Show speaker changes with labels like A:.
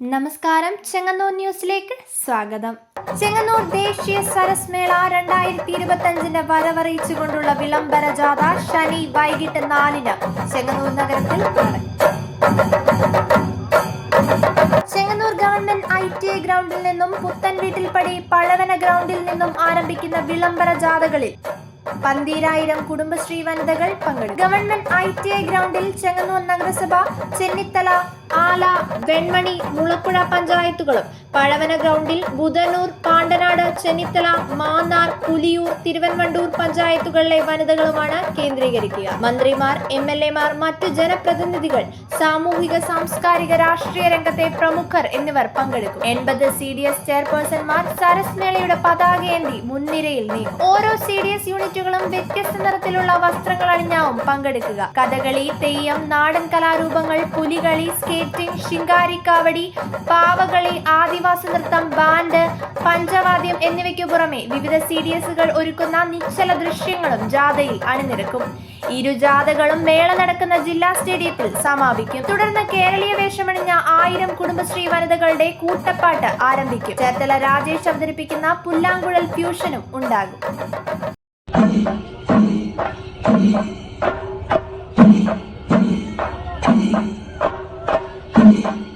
A: നമസ്കാരം. ചെങ്ങന്നൂർ ന്യൂസിലേക്ക് സ്വാഗതം. ചെങ്ങന്നൂർ ദേശീയ സരസ് മേള രണ്ടായിരത്തി ഇരുപത്തി അഞ്ചിന്റെ വരവറിയിച്ചുകൊണ്ടുള്ള വിളംബര ജാഥ ശനി വൈകിട്ട് നാലിന് ചെങ്ങന്നൂർ നഗരത്തിൽ Chengannur government I T I ഗ്രൗണ്ടിൽ നിന്നും പുത്തൻ വീട്ടിൽപ്പടി പഴവന ഗ്രൗണ്ടിൽ നിന്നും ആരംഭിക്കുന്ന വിളംബര ജാഥകളിൽ പന്തീരായിരം കുടുംബശ്രീ വനിതകൾ പങ്കെടുക്കും. ഗവൺമെന്റ് ഐ ടി ഐ ഗ്രൗണ്ടിൽ ചെങ്ങന്നൂർ നഗരസഭ ചെന്നിത്തല ആല വെൺമണി മുളപ്പുഴ പഞ്ചായത്തുകളും. പഴവന ഗ്രൗണ്ടിൽ ബുധനൂർ പാണ്ടനാട് ചെന്നിത്തല മാന്നാർ പുലിയൂർ തിരുവൻവണ്ടൂർ പഞ്ചായത്തുകളിലെ വനിതകളുമാണ് കേന്ദ്രീകരിക്കുക. മന്ത്രിമാർ എം എൽ എമാർ മറ്റ് ജനപ്രതിനിധികൾ സാമൂഹിക സാംസ്കാരിക രാഷ്ട്രീയ രംഗത്തെ പ്രമുഖർ എന്നിവർ പങ്കെടുക്കും. എൺപത് സി ഡി എസ് ചെയർപേഴ്സൺമാർ സരസ് മേളയുടെ പതാകയേന്തി മുൻനിരയിൽ നീക്കും ഓരോ സി ഡി എസ് യൂണിറ്റുകളും വ്യത്യസ്ത നിറത്തിലുള്ള വസ്ത്രങ്ങൾ അണിഞ്ഞാവും പങ്കെടുക്കുക. കഥകളി തെയ്യം നാടൻ കലാരൂപങ്ങൾ പുലികളി സ്കേറ്റിംഗ് ശിങ്കാരിക്കാവടി പാവകളി ആദിവാസി നൃത്തം ബാൻഡ് പഞ്ചവാദ്യം എന്നിവയ്ക്കു പുറമെ വിവിധ സീരിയസുകൾ ഒരുക്കുന്ന നിശ്ചല ദൃശ്യങ്ങളും ജാഥയിൽ അണിനിരക്കും. ഇരു ജാഥകളും മേള നടക്കുന്ന ജില്ലാ സ്റ്റേഡിയത്തിൽ സമാപിക്കും. തുടർന്ന് കേരളീയ വേഷമണിഞ്ഞ ആയിരം കുടുംബശ്രീ വനിതകളുടെ കൂട്ടപ്പാട്ട് ആരംഭിക്കും. ചേർത്തല രാജേഷ് അവതരിപ്പിക്കുന്ന പുല്ലാങ്കുഴൽ ഫ്യൂഷനും ഉണ്ടാകും. Amen.